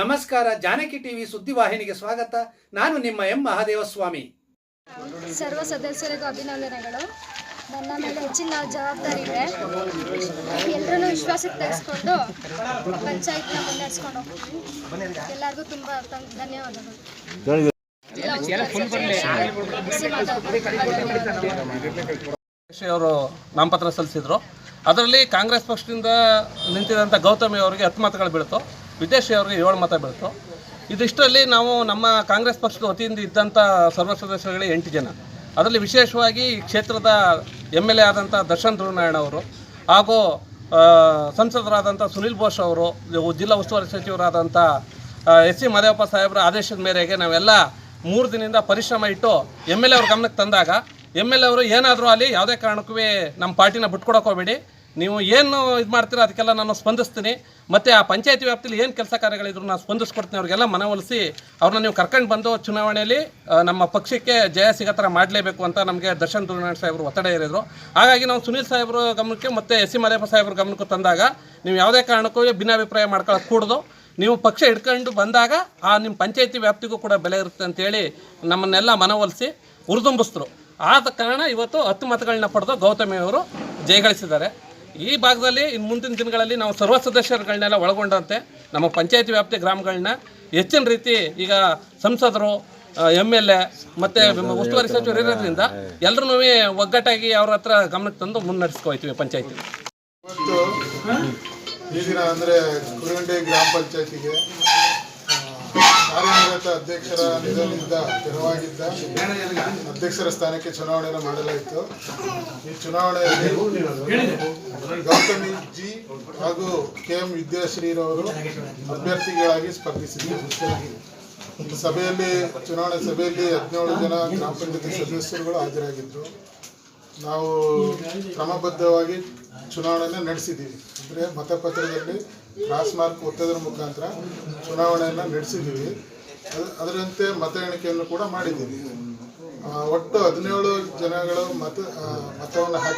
ನಮಸ್ಕಾರ ಜಾನಕಿ ಟಿವಿ ಸುದ್ದಿವಾಹಿನಿಗೆ ಸ್ವಾಗತ. ನಾನು ನಿಮ್ಮ ಎಂ. ಮಹಾದೇವಸ್ವಾಮಿ. ಸರ್ವ ಸದಸ್ಯರಿಗೂ ಅಭಿನಂದನೆಗಳು. ನನ್ನ ಮೇಲೆ ಹೆಚ್ಚಿನ ಜವಾಬ್ದಾರಿ ಇದೆ. ಎಲ್ಲರನ್ನೂ ವಿಶ್ವಾಸಕ್ಕೆ ತೆಗೆಸ್ಕೊಂಡು ಪಂಚಾಯತ್ನ ಮುನ್ನಡೆಸ್ಕೊಂಡು ಹೋಗ್ತೀವಿ. ಎಲ್ಲರಿಗೂ ತುಂಬ ಧನ್ಯವಾದಗಳು. ಅವರು ನಾಮಪತ್ರ ಸಲ್ಲಿಸಿದ್ರು. ಅದರಲ್ಲಿ ಕಾಂಗ್ರೆಸ್ ಪಕ್ಷದಿಂದ ನಿಂತಿದಂಥ ಗೌತಮಿ ಅವರಿಗೆ ಹತ್ತು ಮತಗಳು ಬೀಳ್ತು. ವಿದೇಶಿ ಅವರಿಗೆ ಏಳು ಮತ ಬೀಳ್ತು. ಇದಿಷ್ಟರಲ್ಲಿ ನಾವು ನಮ್ಮ ಕಾಂಗ್ರೆಸ್ ಪಕ್ಷದ ವತಿಯಿಂದ ಇದ್ದಂಥ ಸರ್ವ ಸದಸ್ಯರುಗಳೇ ಎಂಟು ಜನ. ಅದರಲ್ಲಿ ವಿಶೇಷವಾಗಿ ಕ್ಷೇತ್ರದ ಎಂ ಎಲ್ ಎ ಆದಂಥ ದರ್ಶನ್ ಧ್ರುವನಾರಾಯಣ ಅವರು ಹಾಗೂ ಸಂಸದರಾದಂಥ ಸುನಿಲ್ ಬೋಸ್ ಅವರು ಜಿಲ್ಲಾ ಉಸ್ತುವಾರಿ ಸಚಿವರಾದಂಥ ಎಸ್ ಸಿ ಮಾದೇವಪ್ಪ ಸಾಹೇಬರ ಆದೇಶದ ಮೇರೆಗೆ ನಾವೆಲ್ಲ ಮೂರು ದಿನದಿಂದ ಪರಿಶ್ರಮ ಇಟ್ಟು ಎಂ ಎಲ್ ಎ ಅವ್ರ ಗಮನಕ್ಕೆ ತಂದಾಗ, ಎಂ ಎಲ್ ಎ ಅವರು ಏನಾದರೂ ಅಲ್ಲಿ ಯಾವುದೇ ಕಾರಣಕ್ಕೂ ನಮ್ಮ ಪಾರ್ಟಿನ ಬಿಟ್ಕೊಡಕ್ಕೆ ಹೋಗಬೇಡಿ. ನೀವು ಏನು ಇದು ಮಾಡ್ತೀರೋ ಅದಕ್ಕೆಲ್ಲ ನಾನು ಸ್ಪಂದಿಸ್ತೀನಿ. ಮತ್ತು ಆ ಪಂಚಾಯತಿ ವ್ಯಾಪ್ತಿಯಲ್ಲಿ ಏನು ಕೆಲಸ ಕಾರ್ಯಗಳಿದ್ರು ನಾನು ಸ್ಪಂದಿಸ್ಕೊಡ್ತೀನಿ. ಅವ್ರಿಗೆಲ್ಲ ಮನವೊಲಿಸಿ ಅವ್ರನ್ನ ನೀವು ಕರ್ಕೊಂಡು ಬಂದು ಚುನಾವಣೆಯಲ್ಲಿ ನಮ್ಮ ಪಕ್ಷಕ್ಕೆ ಜಯ ಸಿಗೋ ಥರ ಮಾಡಲೇಬೇಕು ಅಂತ ನಮಗೆ ದರ್ಶನ್ ದುರ್ನಾರಾಯಣ ಸಾಹೇಬರು ಒತ್ತಡ ಏರಿದ್ರು ಹಾಗಾಗಿ ನಾವು ಸುನೀಲ್ ಸಾಹೇಬ್ರ ಗಮನಕ್ಕೆ ಮತ್ತು ಎಸ್ ಸಿ ಮಲೆಯಪ್ಪ ಸಾಹೇಬ್ರ ಗಮನಕ್ಕೆ ತಂದಾಗ ನೀವು ಯಾವುದೇ ಕಾರಣಕ್ಕೂ ಭಿನ್ನಾಭಿಪ್ರಾಯ ಮಾಡ್ಕೊಳ್ಳೋಕೆ ಕೂಡದು. ನೀವು ಪಕ್ಷ ಹಿಡ್ಕೊಂಡು ಬಂದಾಗ ಆ ನಿಮ್ಮ ಪಂಚಾಯತಿ ವ್ಯಾಪ್ತಿಗೂ ಕೂಡ ಬೆಲೆ ಇರುತ್ತೆ ಅಂತೇಳಿ ನಮ್ಮನ್ನೆಲ್ಲ ಮನವೊಲಿಸಿ ಹುರಿದುಂಬಿಸಿದ್ರು. ಆದ ಕಾರಣ ಇವತ್ತು ಹತ್ತು ಮತಗಳನ್ನ ಪಡೆದು ಗೌತಮಿಯವರು ಜಯಗಳಿಸಿದ್ದಾರೆ. ಈ ಭಾಗದಲ್ಲಿ ಇನ್ನು ಮುಂದಿನ ದಿನಗಳಲ್ಲಿ ನಾವು ಸರ್ವ ಸದಸ್ಯರುಗಳನ್ನೆಲ್ಲ ಒಳಗೊಂಡಂತೆ ನಮ್ಮ ಪಂಚಾಯತಿ ವ್ಯಾಪ್ತಿ ಗ್ರಾಮಗಳನ್ನ ಹೆಚ್ಚಿನ ರೀತಿ ಈಗ ಸಂಸದರು ಎಂ ಎಲ್ ಎ ಮತ್ತು ಉಸ್ತುವಾರಿ ಸಚಿವರು ಇರೋದ್ರಿಂದ ಎಲ್ಲರೂ ಒಗ್ಗಟ್ಟಾಗಿ ಅವ್ರ ಹತ್ರ ಗಮನಕ್ಕೆ ತಂದು ಮುನ್ನಡೆಸ್ಕೊಯ್ತೀವಿ ಪಂಚಾಯತಿ. ಇವತ್ತು ಈ ದಿನ ಅಂದರೆ ಕುರುಗಂಡೆ ಗ್ರಾಮ ಪಂಚಾಯತಿಗೆ ಕಾರ್ಯನಿರತ ಅಧ್ಯಕ್ಷರ ನಿಧನದಿಂದ ತೆರವಾಗಿದ್ದ ಅಧ್ಯಕ್ಷರ ಸ್ಥಾನಕ್ಕೆ ಚುನಾವಣೆಯನ್ನು ಮಾಡಲಾಯಿತು. ಈ ಚುನಾವಣೆಯಲ್ಲಿ ಗೌತಮಿ ಜಿ ಹಾಗೂ ಕೆ ಎಂ ವಿದ್ಯಾಶ್ರೀರವರು ಅಭ್ಯರ್ಥಿಗಳಾಗಿ ಸ್ಪರ್ಧಿಸಿದರು ಸಭೆಯಲ್ಲಿ, ಚುನಾವಣೆ ಸಭೆಯಲ್ಲಿ ಹದಿನೇಳು ಜನ ಗ್ರಾಮ ಪಂಚಾಯತಿ ಸದಸ್ಯರುಗಳು ಹಾಜರಾಗಿದ್ದರು. ನಾವು ಕ್ರಮಬದ್ಧವಾಗಿ ಚುನಾವಣೆಯನ್ನು ನಡೆಸಿದ್ದೀವಿ. ಅಂದರೆ ಮತಪತ್ರದಲ್ಲಿ ಕ್ರಾಸ್ ಮಾರ್ಕ್ ಒತ್ತೋದ್ರ ಮುಖಾಂತರ ಚುನಾವಣೆಯನ್ನು ನಡೆಸಿದ್ದೀವಿ ಅದು, ಅದರಂತೆ ಮತ ಎಣಿಕೆಯನ್ನು ಕೂಡ ಮಾಡಿದ್ದೀವಿ. ಒಟ್ಟು ಹದಿನೇಳು ಜನಗಳು ಮತ ಮತವನ್ನು ಹಾಕಿ